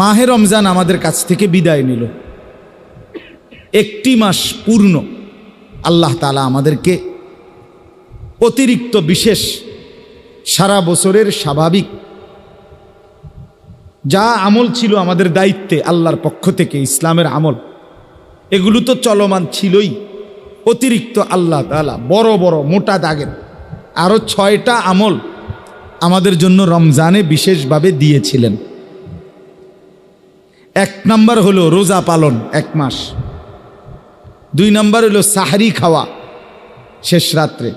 মাহে রমজান আমাদের কাছ থেকে বিদায় নিল। একটি মাস পূর্ণ আল্লাহ তালা আমাদেরকে অতিরিক্ত বিশেষ সারা বছরের স্বাভাবিক যা আমল ছিল আমাদের দায়িত্বে আল্লাহর পক্ষ থেকে, ইসলামের আমল, এগুলো তো চলমান ছিলই। অতিরিক্ত আল্লাহ তালা বড় বড় মোটা দাগের আরও ছয়টা আমল আমাদের জন্য রমজানে বিশেষভাবে দিয়েছিলেন। এক নম্বর হলো রোজা পালন, এক মাস। দুই নম্বর হলো সাহারি খাওয়া, শেষ রাত্রে।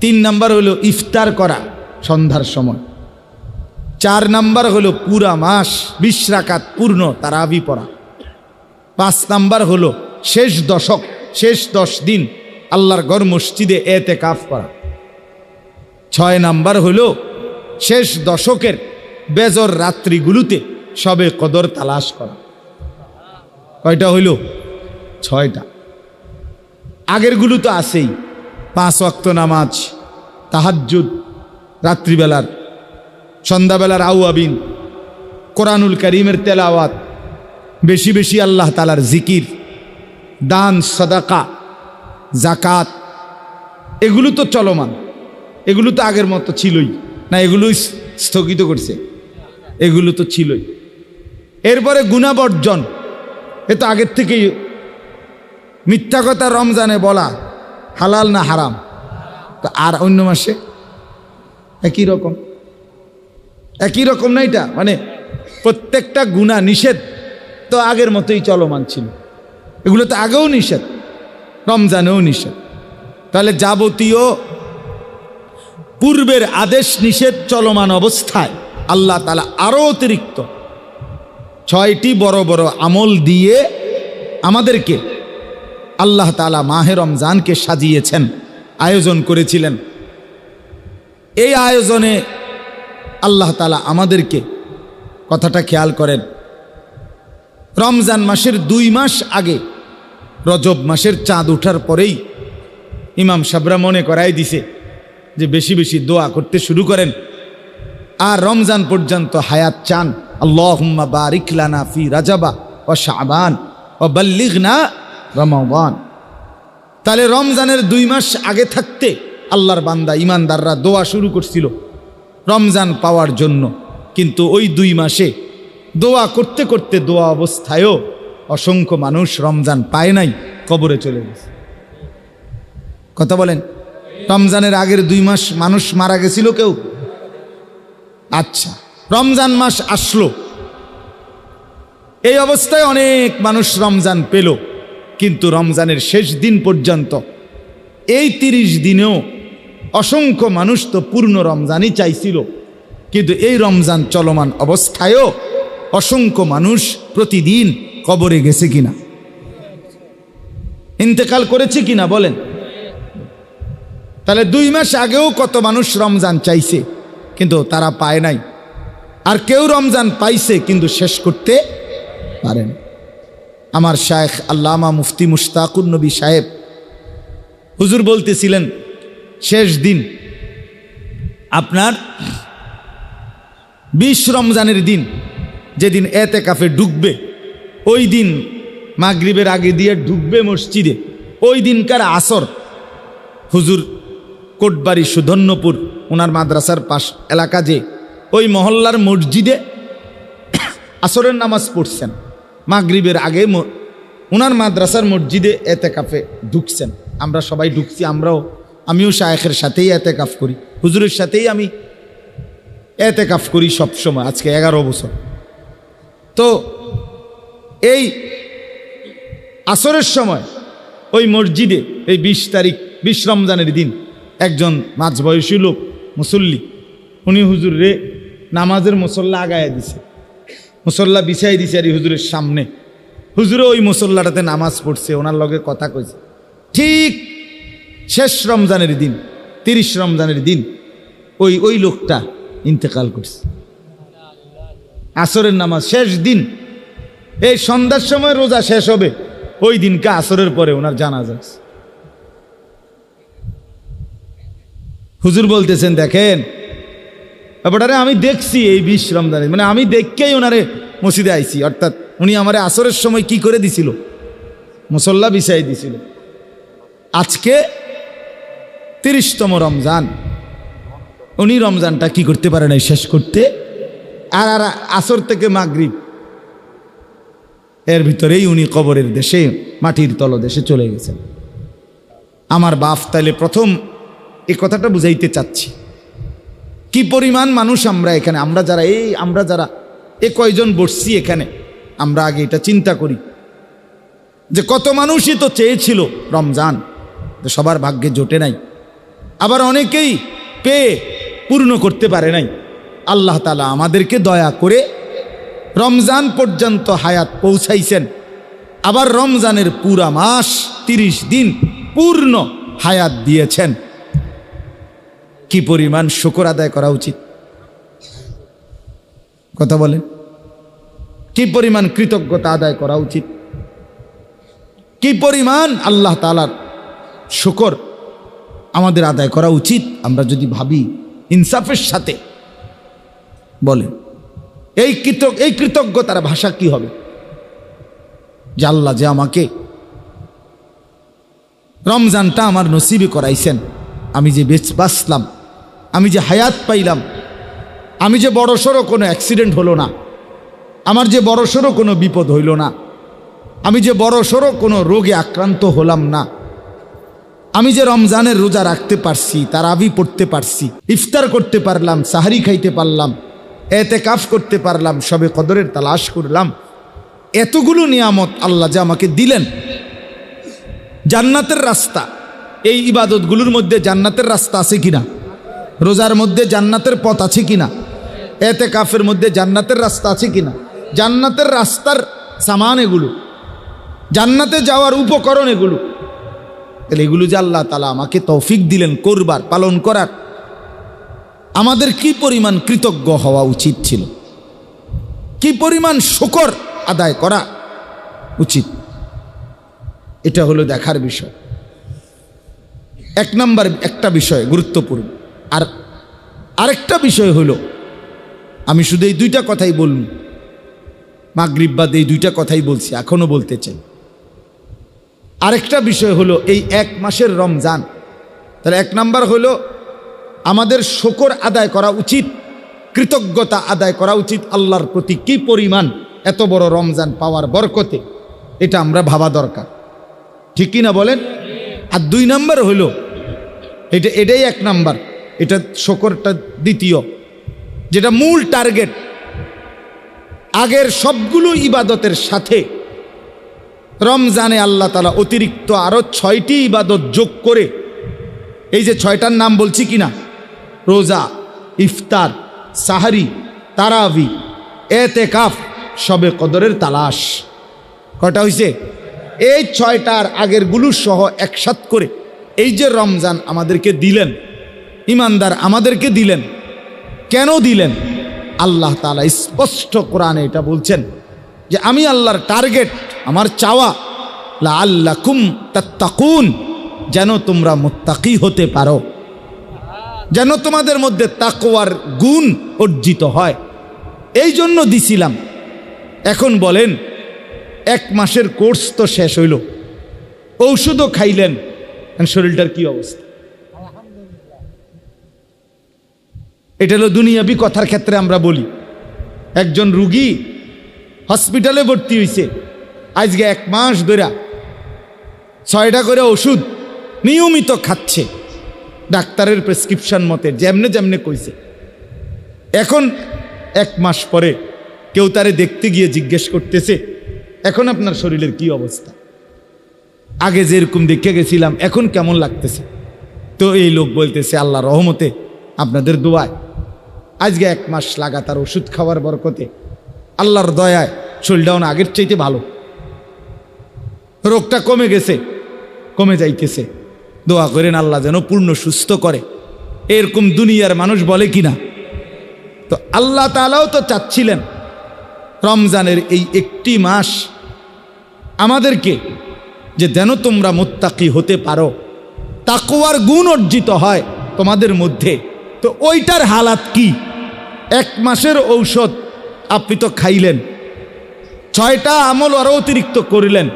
তিন নম্বর হলো ইফতার করা, সন্ধ্যার সময়। চার নাম্বার হলো পুরা মাস, বিশ রাকাত পূর্ণ তারাবি পড়া। পাঁচ নাম্বার হলো শেষ দশক, শেষ দশ দিন আল্লাহর গড় মসজিদে এতে কাফ করা। ছয় নাম্বার হলো শেষ দশকের বেজর রাত্রিগুলোতে সবে কদর তালাশ করা। কয়টা হইল? ছয়টা। আগেরগুলো তো আছেই। পাঁচ অক্ত নামাজ, তাহাজ্জুদ, রাত্রিবেলার, সন্ধ্যাবেলার আউয়াবিন, কোরআনুল করিমের তেলাওয়াত, বেশি বেশি আল্লাহ তালার জিকির, দান, সদাকা জাকাত এগুলো তো চলমান। এগুলো তো আগের মতো ছিলই। না, এগুলোই স্থগিত করছে। এগুলো তো ছিলই। এরপরে গুণাবর্জন এ তো আগের থেকেই মিথ্যা কথা রমজানে বলা হালাল না হারাম? তা আর অন্য মাসে? একই রকম। একই রকম না এটা? মানে প্রত্যেকটা গুণা নিষেধ তো আগের মতোই চলমান ছিল। এগুলো তো আগেও নিষেধ, রমজানেও নিষেধ। তাহলে যাবতীয় পূর্বের আদেশ নিষেধ চলমান অবস্থায় আল্লাহ তালা আরও অতিরিক্ত ছয়টি বড় বড় আমল দিয়ে আমাদেরকে আল্লাহ তালা মাহে রমজানকে সাজিয়েছেন, আয়োজন করেছিলেন। এই আয়োজনে আল্লাহ তালা আমাদেরকে কথাটা খেয়াল করেন, রমজান মাসের দুই মাস আগে, রজব মাসের চাঁদ ওঠার পরেই ইমাম সাবরা মনে করাই দিছে যে বেশি বেশি দোয়া করতে শুরু করেন। আর রমজান পর্যন্ত হায়াত চান। আল্লাহুম্মা বারিক ফি রাজাবা ও শাবান ও বাল্লিগনা রমাবান তাহলে রমজানের দুই মাস আগে থাকতে আল্লাহর বান্দা ইমানদাররা দোয়া শুরু করছিল রমজান পাওয়ার জন্য। কিন্তু ওই দুই মাসে দোয়া করতে করতে দোয়া অবস্থায়ও অসংখ্য মানুষ রমজান পায় নাই, কবরে চলে গেছে। কথা বলেন, রমজানের আগের দুই মাস মানুষ মারা গেছিল কেউ? আচ্ছা। রমজান মাস আসলো। এই অবস্থায় অনেক মানুষ রমজান পেল, কিন্তু রমজানের শেষ দিন পর্যন্ত, এই তিরিশ দিনেও অসংখ্য মানুষ তো পূর্ণ রমজানই চাইছিল, কিন্তু এই রমজান চলমান অবস্থায়ও অসংখ্য মানুষ প্রতিদিন কবরে গেছে কিনা। ইন্তেকাল করেছে কিনা বলেন। তাহলে দুই মাস আগেও কত মানুষ রমজান চাইছে, কিন্তু তারা পায় নাই। আর কেউ রমজান পাইছে কিন্তু শেষ করতে পারেন। আমার শায়েখ আল্লামা মুফতি মুশতাকুর নবী সাহেব হুজুর বলতেছিলেন, শেষ দিন। আপনার বিশ রমজানের দিন যেদিন এতে কাফে ঢুকবে, ওই দিন মাগরিবের আগে দিয়ে ঢুকবে মসজিদে, ওই দিনকার আসর। হুজুর কোটবাড়ি সুধন্যপুর ওনার মাদ্রাসার পাশ এলাকা যে ওই মহল্লার মসজিদে আসরের নামাজ পড়ছেন। মাগরিবের আগে ওনার মাদ্রাসার মসজিদে এতে কাফে ঢুকছেন। আমরা সবাই ঢুকছি, আমরাও। আমিও শায়েখের সাথেই এতে কাফ করি। হুজুরের সাথেই আমি এতে কাফ করি সবসময়, আজকে এগারো বছর। তো এই আসরের সময় ওই মসজিদে, এই বিশ তারিখ, বিশ রমজানের দিন একজন মাঝ বয়সী লোক, মুসল্লি, উনি হুজুর রে নামাজের মুসল্লা আগায় দিছে। মুসল্লা বিছাই দিছে আর হুজুরের সামনে। হুজুরে ওই মুসল্লাটাতে নামাজ পড়ছে, ওনার লগে কথা কইছে। ঠিক শেষ রমজানের দিন, তিরিশ রমজানের দিন, ওই ওই লোকটা ইন্তেকাল করছে। আসরের নামাজ শেষ দিন, এই সন্ধ্যার সময় রোজা শেষ হবে, ওই দিনকে আসরের পরে ওনার জানা আছে। হুজুর বলতেছেন, দেখেন এবারে আমি দেখছি এই বিশ রমজানে। মানে আমি দেখকেই ওনারে মসজিদে আইছি। অর্থাৎ উনি আমারে আসরের সময় কি করে দিছিল? মুসল্লা বিছাই দিছিল। আজকে তিরিশতম রমজান। উনি রমজানটা কি করতে পারে নাই শেষ করতে? আর আর আসর থেকে মাগরিব। এর ভিতরেই উনি কবরের দেশে, মাটির তলদেশে চলে গেছেন। আমার বাপ তাইলে প্রথম এ কথাটা বুঝাইতে চাচ্ছি। কি পরিমাণ মানুষ আমরা এখানে? আমরা যারা, এই আমরা যারা, এ কয়জন বসছি এখানে? আমরা আগে এটা চিন্তা করি। যে কত মানুষই তো চেয়েছিল রমজান সবার ভাগ্যে জোটে নাই। আবার অনেকেই পেয়ে পূর্ণ করতে পারে নাই। আল্লাহ তালা আমাদেরকে দয়া করে রমজান পর্যন্ত হায়াত পৌঁছাইছেন। আবার রমজানের পুরা মাস তিরিশ দিন পূর্ণ হায়াত দিয়েছেন। কি পরিমাণ শুকর আদায় করা উচিত? কথা বলেন। কি পরিমাণ কৃতজ্ঞতা আদায় করা উচিত? কি পরিমাণ আল্লাহ তালার শুকর আমাদের আদায় করা উচিত? আমরা যদি ভাবি ইনসাফের সাথে, বলেন, এই কৃত এই কৃতজ্ঞতার ভাষা কি হবে? যে আল্লাহ যে আমাকে রমজানটা আমার নসিবে করাইছেন, আমি যে বেচ বাঁচলাম আমি যে হায়াত পাইলাম, আমি যে বড়সড় কোনো অ্যাক্সিডেন্ট হলো না, আমার যে বড়সড় কোনো বিপদ হইল না, আমি যে বড়সড় কোনো রোগে আক্রান্ত হলাম না, আমি যে রমজানের রোজা রাখতে পারছি, তার আবি পড়তে পারছি, ইফতার করতে পারলাম, সাহারি খাইতে পারলাম এতে কাফ করতে পারলাম, সবে কদরের তালাশ করলাম, এতগুলো নিয়ামত আল্লাহ যে আমাকে দিলেন। জান্নাতের রাস্তা, এই ইবাদতগুলোর মধ্যে জান্নাতের রাস্তা আছে কিনা? রোজার মধ্যে জান্নাতের পথ আছে কিনা? এতে কাফের মধ্যে জান্নাতের রাস্তা আছে কিনা? জান্নাতের রাস্তার সামান এগুলো। জান্নাতে যাওয়ার উপকরণ এগুলো। তাহলে এগুলো যে আল্লাহ তালা আমাকে তৌফিক দিলেন, করবার, পালন করার, আমাদের কি পরিমাণ কৃতজ্ঞ হওয়া উচিত ছিল? কি পরিমাণ শকর আদায় করা উচিত? এটা হলো দেখার বিষয়। এক নম্বর একটা বিষয় গুরুত্বপূর্ণ। আর আরেকটা বিষয় হলো, আমি শুধু এই দুইটা কথাই বলুন মাগরিব বাদ এই দুইটা কথাই বলছি, এখনও বলতে চাই। আরেকটা বিষয় হলো এই এক মাসের রমজান। তাহলে এক নাম্বার হলো, আমাদের শকর আদায় করা উচিত, কৃতজ্ঞতা আদায় করা উচিত আল্লাহর প্রতি কি পরিমাণ এত বড় রমজান পাওয়ার বরকতে, এটা আমরা ভাবা দরকার। ঠিক কিনা বলেন? আর দুই নাম্বার হলো, এটা, এটাই এক নাম্বার। এটা শকরটা দ্বিতীয়, যেটা মূল টার্গেট। আগের সবগুলো ইবাদতের সাথে রমজানে আল্লাহ তালা অতিরিক্ত আরও ছয়টি ইবাদত যোগ করে, এই যে ছয়টার নাম বলছি কিনা? রোজা, ইফতার, সাহারি, তারাবি এতে কাফ সবে কদরের তালাশ। কটা হয়েছে এই ছয়টার আগেরগুলো সহ একসাথ করে এই যে রমজান আমাদেরকে দিলেন ইমানদার আমাদেরকে দিলেন। কেন দিলেন? আল্লাহ তালা স্পষ্ট কোরআনে এটা বলছেন যে, আমি আল্লাহর টার্গেট, আমার চাওয়া লা আল্লাহ কুম তাত্তাকুন, যেন তোমরা মুত্তাকি হতে পারো। যেন তোমাদের মধ্যে তাকওয়ার গুণ অর্জিত হয়। এই জন্য দিছিলাম। এখন বলেন, এক মাসের কোর্স তো শেষ হইল। ঔষধও খাইলেন। শরীরটার কি অবস্থা? এটা হলো দুনিয়াবি কথার ক্ষেত্রে আমরা বলি। একজন রুগী হসপিটালে ভর্তি হয়েছে আজকে এক মাস ধরে ছয়টা করে ওষুধ নিয়মিত খাচ্ছে, ডাক্তারের প্রেসক্রিপশন মতে, যেমনে যেমনে কইছে। এখন এক মাস পরে কেউ তারে দেখতে গিয়ে জিজ্ঞেস করতেছে, এখন আপনার শরীরের কি অবস্থা? আগে যেরকম দেখে গেছিলাম, এখন কেমন লাগতেছে? তো এই লোক বলতেছে আল্লাহ রহমতে আপনাদের দোয়ায় আজকে এক মাস লাগাতার ওষুধ খাওয়ার বরকতে আল্লাহর দয়ায় শরীরটাও আগের চাইতে ভালো। রোগটা কমে গেছে, কমে যাইতেছে। দোয়া করেন আল্লাহ যেন পূর্ণ সুস্থ করে। এরকম দুনিয়ার মানুষ বলে কিনা? তো আল্লাহ তালাও তো চাচ্ছিলেন রমজানের এই একটি মাস আমাদেরকে যে যেন তোমরা মোত্তাকি হতে পারো তাকোয়ার গুণ অর্জিত হয় তোমাদের মধ্যে। তো ওইটার হালাত কি? এক মাসের ঔষধ আপনি তো খাইলেন। ছয়টা আমল আরও অতিরিক্ত করিলেন।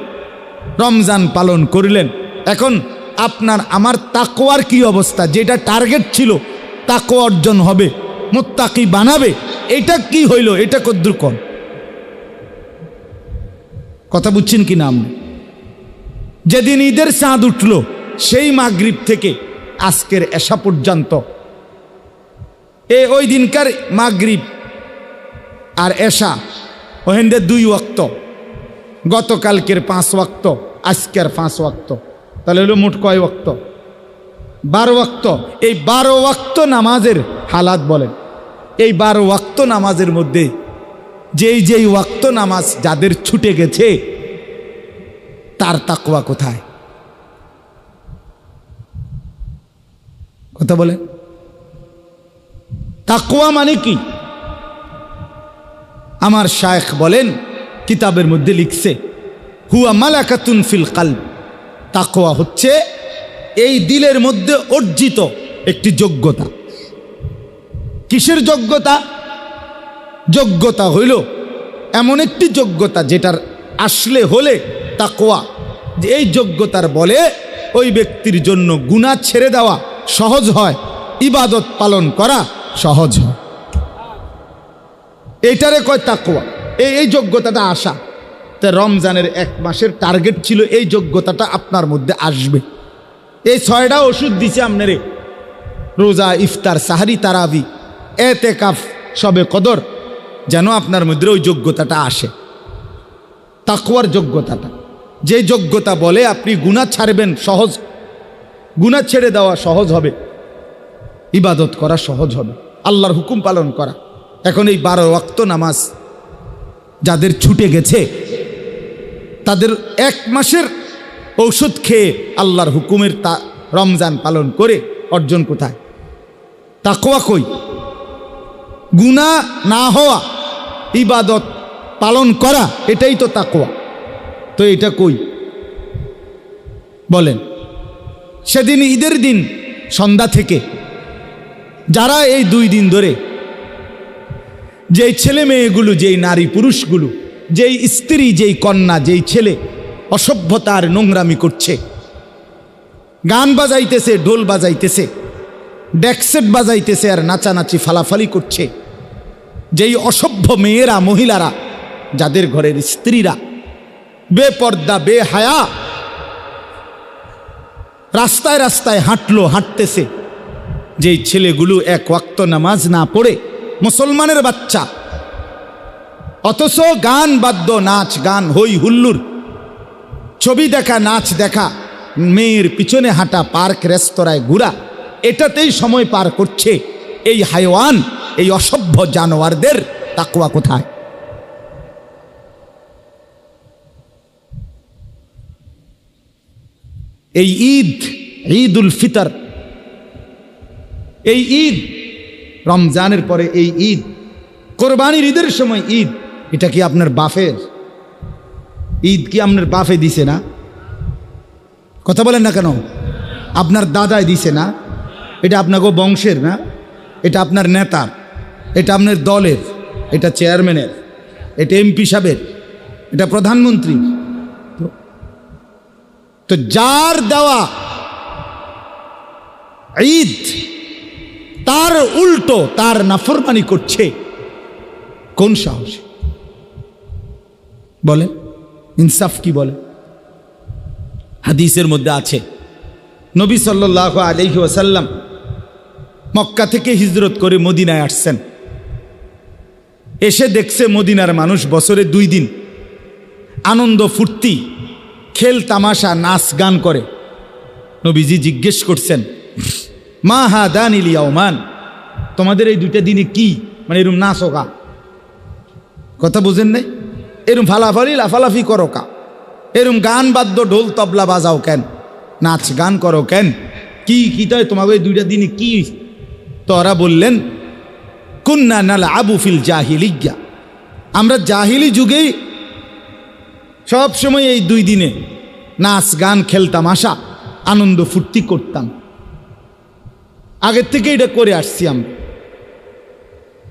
রমজান পালন করিলেন। এখন আপনার, আমার তাকোয়ার কি অবস্থা? যেটা টার্গেট ছিল তাকো অর্জন হবে, মোত্তাকি বানাবে, এটা কি হইল? এটা কদ্দুর কন কথা বুঝছেন কি নাম যেদিন ঈদের চাঁদ উঠল, সেই মাগরিব থেকে আজকের এসা পর্যন্ত এ ওই দিনকার মাগরিব আর এসা ওহেন্দে দুই ওয়াক্ত। গতকালকের পাঁচ ওয়াক্ত, আজকের পাঁচ ওয়াক্ত। তাহলে হলো মোট কয় ওয়াক্ত? বারো ওয়াক্ত। এই বারো ওয়াক্ত নামাজের হালাত বলেন। এই বারো ওয়াক্ত নামাজের মধ্যে যেই যেই ওয়াক্ত নামাজ যাদের ছুটে গেছে, তার তাকওয়া কোথায়? কথা বলেন। তাকওয়া মানে কি? আমার শায়েখ বলেন, কিতাবের মধ্যে লিখছে, হুয়া মালাকাতুন ফিল কাল তাকোয়া হচ্ছে, এই দিলের মধ্যে অর্জিত একটি যোগ্যতা। কিসের যোগ্যতা? যোগ্যতা হইল এমন একটি যোগ্যতা যেটার আসলে হলে তাকোয়া যে এই যোগ্যতার বলে ওই ব্যক্তির জন্য গুণা ছেড়ে দেওয়া সহজ হয়, ইবাদত পালন করা সহজ হয়। এইটারে কয় তাকুয়া এই এই যোগ্যতাটা আসা। তা রমজানের এক মাসের টার্গেট ছিল এই যোগ্যতাটা আপনার মধ্যে আসবে। এই ছয়টা ওষুধ দিছে আপনারে রোজা, ইফতার, সাহারি, তারাবি এতে কাফ সবে কদর, যেন আপনার মধ্যে ওই যোগ্যতাটা আসে। তাকুয়ার যোগ্যতাটা। যে যোগ্যতা বলে আপনি গুণা ছাড়বেন সহজ। গুণা ছেড়ে দেওয়া সহজ হবে। ইবাদত করা সহজ হবে। আল্লাহর হুকুম পালন করা। এখন এই বারো ওয়াক্ত নামাজ যাদের ছুটে গেছে, তাদের এক মাসের ঔষধ খেয়ে আল্লাহর হুকুমের তা রমজান পালন করে অর্জন কোথায়? তাকোয়া কই? গুণা না হওয়া, ইবাদত পালন করা, এটাই তো তাকোয়া তো এটা কই? বলেন। সেদিন ঈদের দিন সন্ধ্যা থেকে যারা এই দুই দিন ধরে যেই ছেলে মেয়েগুলো, যেই নারী পুরুষগুলো, যেই স্ত্রী, যেই কন্যা, যেই ছেলে অসভ্যতার নোংরামি করছে, গান বাজাইতেছে, ঢোল বাজাইতেছে ডেকসেট বাজাইতেছে আর নাচানাচি ফালাফালি করছে, যেই অসভ্য মেয়েরা, মহিলারা, যাদের ঘরের স্ত্রীরা, বেপর্দা, বেহায়া, রাস্তায় রাস্তায় হাঁটলো, হাঁটতেছে যেই ছেলেগুলো এক ওয়াক্ত নামাজ না পড়ে মুসলমানের বাচ্চা, অথচ গান বাদ্য, নাচ গান, হই হুল্লুর, ছবি দেখা, নাচ দেখা, মেয়ের পিছনে হাঁটা, পার্ক, রেস্তোরাঁয় ঘুরা, এটাতেই সময় পার করছে এই হাইওয়ান, এই অসভ্য জানোয়ারদের তাকুয়া কোথায়? এই ঈদ ঈদ উল ফিতর এই ঈদ, রমজানের পরে এই ঈদ, কোরবানির ঈদের সময় ঈদ, এটা কি আপনার বাফের ঈদ কি আপনার বাফে দিছে না? কথা বলেন না কেন? আপনার দাদায় দিছে না? এটা আপনাকে বংশের না? এটা আপনার নেতার এটা আপনার দলের? এটা চেয়ারম্যানের? এটা এমপি সাহেবের? এটা প্রধানমন্ত্রী তো- তো যার দেওয়া ঈদ তার উল্টো তার নাফরমানি করছে। কোন সাহস? বলে? ইনসাফ কি বলে? হাদিসের মধ্যে আছে। নবী সাল্লাহ আলহি ওসাল্লাম মক্কা থেকে হিজরত করে মদিনায় আসছেন। এসে দেখছে মদিনার মানুষ বছরে দুই দিন আনন্দ, ফুর্তি, খেল, তামাশা, নাচ, গান করে। নবীজি জিজ্ঞেস করছেন মা হা দান ইলিয়াওমান তোমাদের এই দুইটা দিনে কি? মানে এরম নাচ ওকা কথা বুঝেন নাই? এরম ফালাফালি, লাফালাফি করো কা এরম গান বাদ্য, ঢোল, তবলা বাজাও কেন? নাচ গান করো কেন? কি কি তাই তোমাকে এই দুইটা দিনে কি? তোরা বললেন, কুন্না নাল আবু ফিল জাহিলিজ্ঞা আমরা জাহিলি যুগেই সব সময় এই দুই দিনে নাচ, গান, খেলতাম, আশা, আনন্দ ফুর্তি করতাম। আগের থেকে এটা করে আসছি আমরা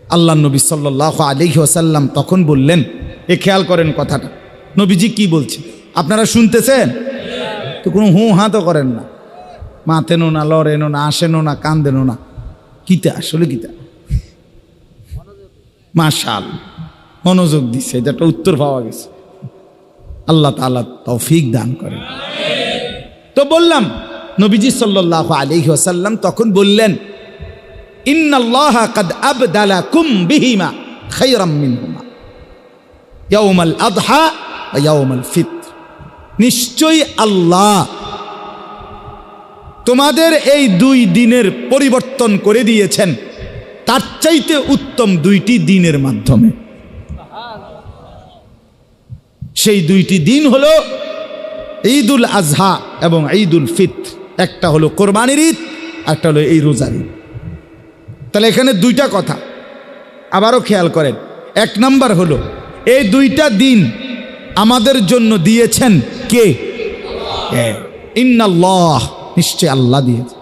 আল্লাহ নবী সাল্লাহ আলহি আসাল্লাম তখন বললেন, এ খেয়াল করেন কথাটা। নবীজি কি বলছে আপনারা শুনতেছেন? তো কোনো হু হাঁ তো করেন না। মাতেনো না লড়েনো না আসেনো না কান্দেনো না। কিতা? আসলে কিতা? মাশাল, মনোযোগ দিছে। এটা একটা উত্তর পাওয়া গেছে। আল্লাহ তাআলা তৌফিক দান করেন। তো বললাম নবীজি সাল্লাহ আলহি আসাল্লাম তখন বললেন, ইন্নাল্লাহ কাদ নিশ্চয়ই আল্লাহ তোমাদের এই দুই দিনের পরিবর্তন করে দিয়েছেন, তার চাইতে উত্তম দুইটি দিনের মাধ্যমে। সেই দুইটি দিন হলো ঈদুল আজহা এবং ঈদুল ফিত্র। একটা হলো কোরবানির ঈদ, একটা হলো এই রোজার ঈদ। তাহলে এখানে দুইটা কথা। আবারও খেয়াল করেন, এক নাম্বার হলো, এই দুইটা দিন আমাদের জন্য দিয়েছেন কে? ইন্নাল্লাহ, নিশ্চয় আল্লাহ দিয়েছে।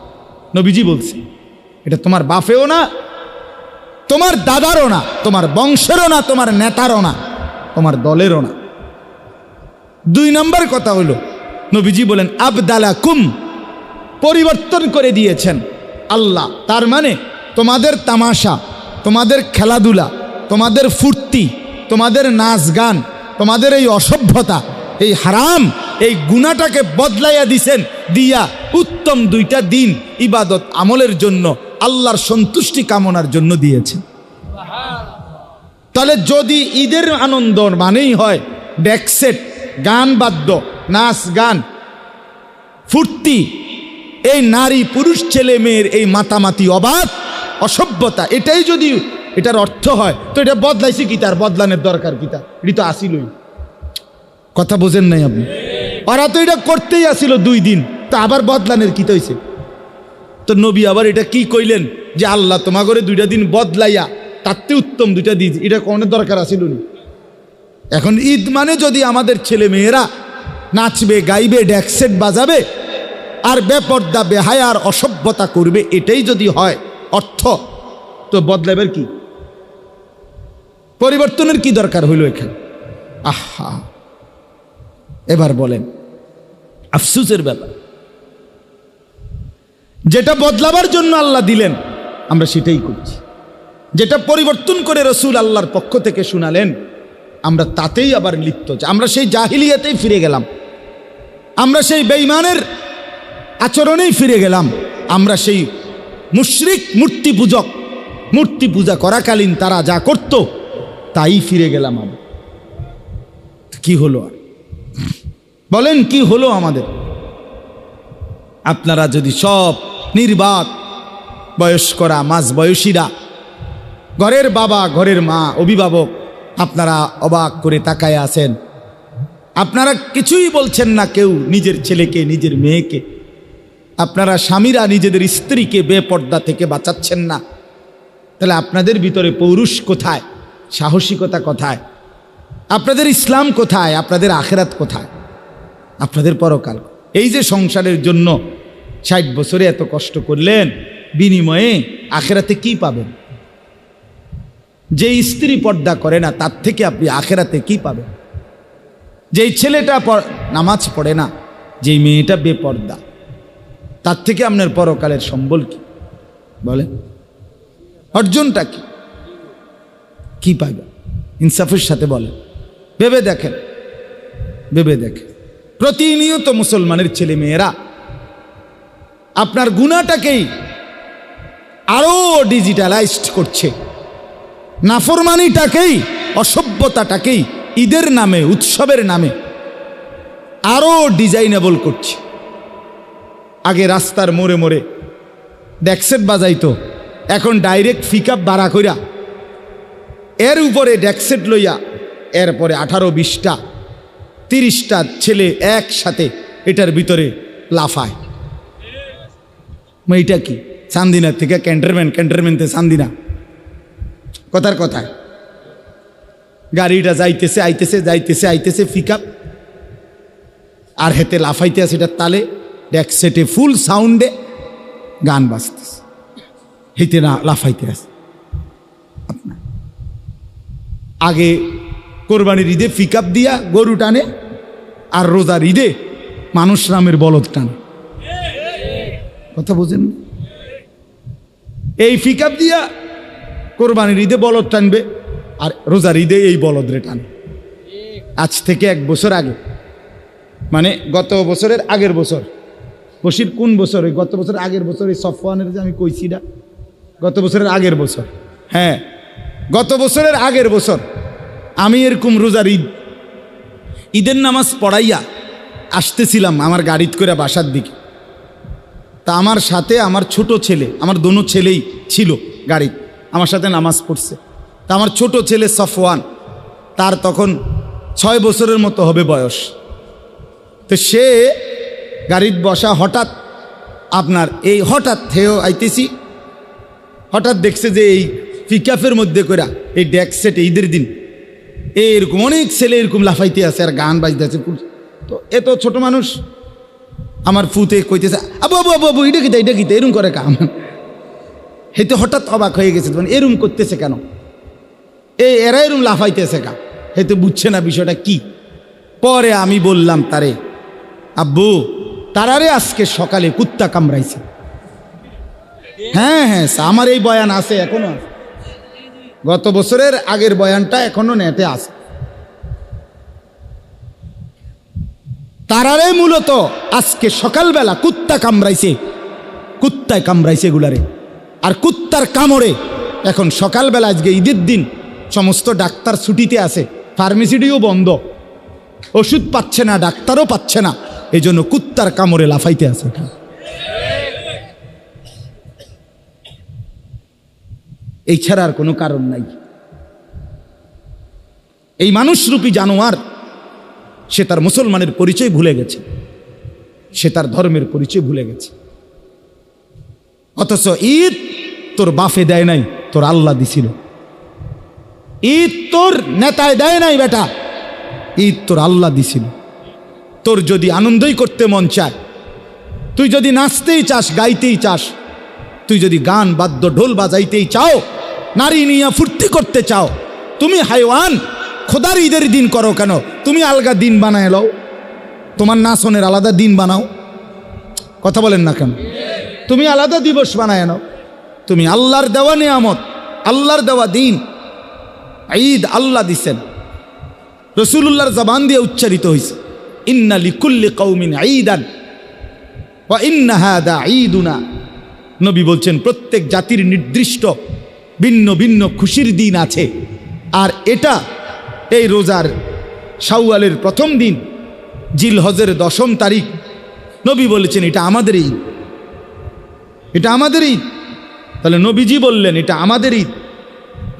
নবীজি বলছে, এটা তোমার বাপেও না, তোমার দাদারও না, তোমার বংশেরও না, তোমার নেতারও না, তোমার দলেরও না। দুই নম্বর কথা হলো, নবীজি বলেন আবদালা কুম পরিবর্তন করে দিয়েছেন। আল্লাহ, তার মানে তোমাদের তামাশা, তোমাদের খেলাধুলা, তোমাদের ফুর্তি, তোমাদের নাচ গান, তোমাদের এই অসভ্যতা, এই হারাম, এই গুণাটাকে বদলাইয়া দিছেন, দিয়া উত্তম দুইটা দিন ইবাদত আমলের জন্য, আল্লাহর সন্তুষ্টি কামনার জন্য দিয়েছেন। তাহলে যদি ঈদের আনন্দ মানেই হয় ডেকসেট গান বাদ্য, নাচ গান, ফুর্তি এই নারী পুরুষ ছেলে মেয়ের এই মাতামাতি অবাধ, অসভ্যতা, এটাই যদি এটার অর্থ হয়, তো এটা বদলাইছে কি তার? বদলানোর দরকার কি তার? এটি তো আসিলই। কথা বোঝেন নাই আপনি? ওরা তো এটা করতেই আসিল দুই দিন, তা আবার বদলানের কি হয়েছে তো নবী আবার এটা কি কইলেন? যে আল্লাহ তোমা করে দুইটা দিন বদলাইয়া তাতে উত্তম দুইটা দিন, এটা কোনো দরকার আসিল নি এখন ঈদ মানে যদি আমাদের ছেলে মেয়েরা নাচবে, গাইবে ড্যাকসেট বাজাবে আর বেপর্দা বেহায়ার অসভ্যতা করবে, এটাই যদি হয়, অর্থ। তো বদলাবের কি? পরিবর্তনের কি দরকার হইল এখানে? আহা। এবার বলেন, আফসুসের ব্যাপার যেটা বদলাবার জন্য আল্লাহ দিলেন, আমরা সেটাই করছি। যেটা পরিবর্তন করে রসুল আল্লাহর পক্ষ থেকে শুনালেন, আমরা তাতেই আবার লিপ্ত। আমরা সেই জাহিলিয়াতেই ফিরে গেলাম। আমরা সেই বেঈমানের আচরণেই ফিরে গেলাম। আমরা সেই মুশরিক মূর্তি পূজক, মূর্তি পূজা করাকালীন তারা যা করত, তাই ফিরে গেলাম আমরা। কি হলো? বলেন, কি হলো আমাদের? আপনারা যদি সব নির্বাক, বয়স্করা, মাঝ বয়সীরা, ঘরের বাবা, ঘরের মা, অভিভাবক, আপনারা অবাক করে তাকায় আছেন। আপনারা কিছুই বলছেন না কেউ নিজের ছেলেকে, নিজের মেয়েকে। আপনারা স্বামীরা নিজেদের স্ত্রীকে বেপর্দা থেকে বাঁচাচ্ছেন না। তাহলে আপনাদের ভিতরে পৌরুষ কোথায়? সাহসিকতা কোথায়? আপনাদের ইসলাম কোথায়? আপনাদের আখেরাত কোথায়? আপনাদের পরকাল। এই যে সংসারের জন্য ষাট বছরে এত কষ্ট করলেন, বিনিময়ে আখেরাতে কি পাবেন? যে স্ত্রী পর্দা করে না, তার থেকে আপনি আখেরাতে কি পাবেন? যেই ছেলেটা নামাজ পড়ে না, যেই মেয়েটা বেপর্দা। তার থেকে আপনার পরকালের সম্বল কি? বলে অর্জনটা কি? কি পাবে ইনসাফের সাথে বলেন। ভেবে দেখেন। ভেবে দেখেন। প্রতিনিয়ত মুসলমানের ছেলে মেয়েরা আপনার গুণাটাকেই আরও ডিজিটালাইজড করছে। নাফরমানিটাকেই, অসভ্যতাটাকেই ঈদের নামে, উৎসবের নামে আরও ডিজাইনেবল করছে। আগে রাস্তার মোড়ে মোড়ে। ড্যাক্সেট বাজাইতো। এখন ডাইরেক্ট ফিকআপ বাড়া কইরা এর উপরে ড্যাক্সেট লইয়া এরপরে আঠারো বিশটা, তিরিশটা ছেলে একসাথে এটার ভিতরে লাফায়। এইটা কি? চান্দিনার থেকে ক্যান্টারম্যান ক্যান্টারম্যানতে চান্দিনা কথার কথায়। গাড়িটা যাইতেছে, আইতেছে যাইতেছে, আইতেছে পিকআপ আর হেতে লাফাইতে আছে এটার তালে। ড্যাকসেটে ফুল সাউন্ডে গান বাজতেছে। হেতে না লাফাইতে আছে। আপনার আগে কোরবানির ঈদে পিক দিয়া গরু টানে, আর রোজার ঈদে মানুষ রামের বলদ টানে। কথা বোঝেন? এই পিক দিয়া কোরবানির ঈদে বলদ টানবে, আর রোজার ঈদে এই বলদরে টানে। আজ থেকে এক বছর আগে মানে গত বছরের আগের বছর। বসির কোন বছর? ওই গত বছরের আগের বছর এই সফওয়ানের যে আমি কইছি না? গত বছরের আগের বছর। হ্যাঁ গত বছরের আগের বছর আমি এরকম রোজার ঈদ, ঈদের নামাজ পড়াইয়া আসতেছিলাম আমার গাড়িত করে বাসার দিকে। তা আমার সাথে আমার ছোট ছেলে, আমার দোনো ছেলেই ছিল গাড়ি আমার সাথে নামাজ পড়ছে। তা আমার ছোট ছেলে সফওয়ান, তার তখন ছয় বছরের মতো হবে বয়স। তো সে গাড়ির বসা হঠাৎ আপনার এই হঠাৎ থেও আইতেছি। হঠাৎ দেখছে যে এই পিকআপের মধ্যে করা এই ডেক সেট ঈদের দিন। এরকম অনেক ছেলে এরকম লাফাইতে আছে আর গান বাজতে আছে তো এত ছোট মানুষ আমার ফুতে কইতেছে, আবু আবু আবু আবু, এটা কিতা এটা কিতা এরম করে কাম। হেতে হঠাৎ অবাক হয়ে গেছে মানে এরম করতেছে কেন? এই এরা এরম লাফাইতেছে কা? হেতে বুঝছে না বিষয়টা কি? পরে আমি বললাম তারে, আব্বু তারারে আজকে সকালে কুত্তা কামড়াইছে। হ্যাঁ হ্যাঁ আমার এই বয়ান আছে, এখনও গত বছরের আগের বয়ানটা এখনও নেটে আছে। তারারে মূলত আজকে সকালবেলা কুত্তা কামড়াইছে, কুত্তায় কামড়াইছে এগুলারে। আর কুত্তার কামড়ে এখন সকালবেলা আজকে ঈদের দিন সমস্ত ডাক্তার ছুটিতে আছে, ফার্মেসিটিও বন্ধ। ওষুধ পাচ্ছে না, ডাক্তারও পাচ্ছে না। এই জন্য কুত্তার কামড়ে লাফাইতে আছে। এই ছাড়া আর কোনো কারণ নাই। এই মানুষরূপী জানোয়ার, সে তার মুসলমানের পরিচয় ভুলে গেছে। সে তার ধর্মের পরিচয় ভুলে গেছে। অথচ ঈদ তোর বাফে দেয় নাই, তোর আল্লাহ দিছিল। ঈদ তোর নেতায় দেয় নাই বেটা, ঈদ তোর আল্লাহ দিছিল। তোর যদি আনন্দই করতে মন চায়, তুই যদি নাচতেই চাস, গাইতেই চাস, তুই যদি গান, বাদ্য, ঢোল বাজাইতেই চাও, নারী নিয়ে ফুর্তি করতে চাও, তুমি হাইওয়ান, খোদার ঈদের দিন করো কেন? তুমি আলগা দিন বানায় লও, তোমার নাচনের আলাদা দিন বানাও। কথা বলেন না কেন? তুমি আলাদা দিবস বানায় নাও। তুমি আল্লাহর দেওয়া নিয়ামত, আল্লাহর দেওয়া দিন, ঈদ আল্লাহ দিছেন। রসুল্লাহর জবান দিয়ে উচ্চারিত হয়েছে ইন্না লিকুল্লি কৌমিন ঈদান ইন্না হাদা ঈদুনা নবী বলছেন, প্রত্যেক জাতির নির্দিষ্ট ভিন্ন ভিন্ন খুশির দিন আছে। আর এটা এই রোজার শাওয়ালের প্রথম দিন জিল হজের দশম তারিখ। নবী বলেছেন, এটা আমাদের ঈদ। এটা আমাদের ঈদ। তাহলে নবীজি বললেন, এটা আমাদের ঈদ।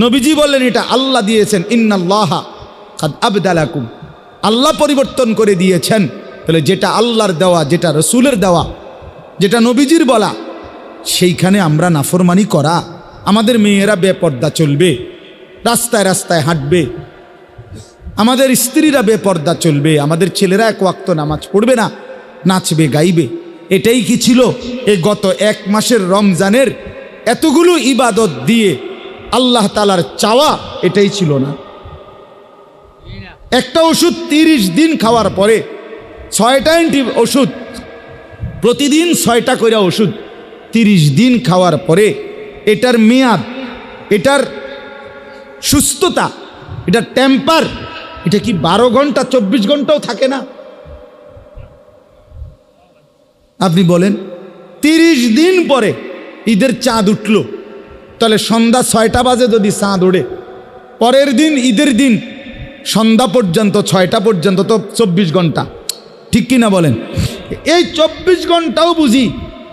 নবীজি বললেন, এটা আল্লাহ দিয়েছেন। ইন্নাল্লাহা আবদালাকুম। আল্লাহ পরিবর্তন করে দিয়েছেন। তাহলে যেটা আল্লাহর দেওয়া, যেটা রসুলের দেওয়া, যেটা নবীজির বলা, সেইখানে আমরা নাফরমানি করা, আমাদের মেয়েরা বেপর্দা চলবে, রাস্তায় রাস্তায় হাঁটবে, আমাদের স্ত্রীরা বেপর্দা চলবে, আমাদের ছেলেরা এক ওয়াক্ত নামাজ পড়বে না, নাচবে, গাইবে। এটাই কি ছিল? এ গত এক মাসের রমজানের এতগুলো ইবাদত দিয়ে আল্লাহ তালার চাওয়া, এটাই ছিল না। একটা ওষুধ তিরিশ দিন খাওয়ার পরে ছয়টা অ্যান্টি ওষুধ, প্রতিদিন ছয়টা করে ওষুধ তিরিশ দিন খাওয়ার পরে এটার মেয়াদ, এটার সুস্থতা, এটার টেম্পার এটা কি বারো ঘণ্টা, চব্বিশ ঘন্টাও থাকে না? আপনি বলেন, তিরিশ দিন পরে ঈদের চাঁদ উঠল, তাহলে সন্ধ্যা ছয়টা বাজে যদি চাঁদ ওড়ে, পরের দিন, ঈদের দিন সন্ধ্যা পর্যন্ত, ছয়টা পর্যন্ত তো চব্বিশ ঘণ্টা। ঠিক কি না বলেন? এই চব্বিশ ঘন্টাও বুঝি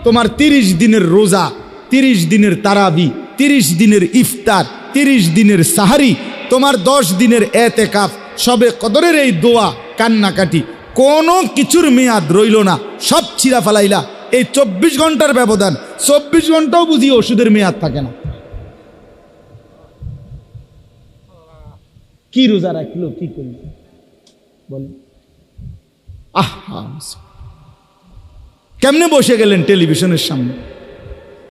তোমার তিরিশ দিনের রোজা, তিরিশ দিনের তারাবি, তিরিশ দিনের ইফতার, তিরিশ দিনের সাহারি, তোমার দশ দিনের এতে কাপ সবে কদরের এই দোয়া, কান্নাকাটি, কোনো কিছুর মেয়াদ রইল না, সব ছিঁড়া ফালাইলা। এই চব্বিশ ঘণ্টার ব্যবধান, চব্বিশ ঘন্টাও বুঝি ওষুধের মেয়াদ থাকে না। কি রোজা রাখল কি করল? বল। আহ কেমনে বসে গেলেন টেলিভিশনের সামনে?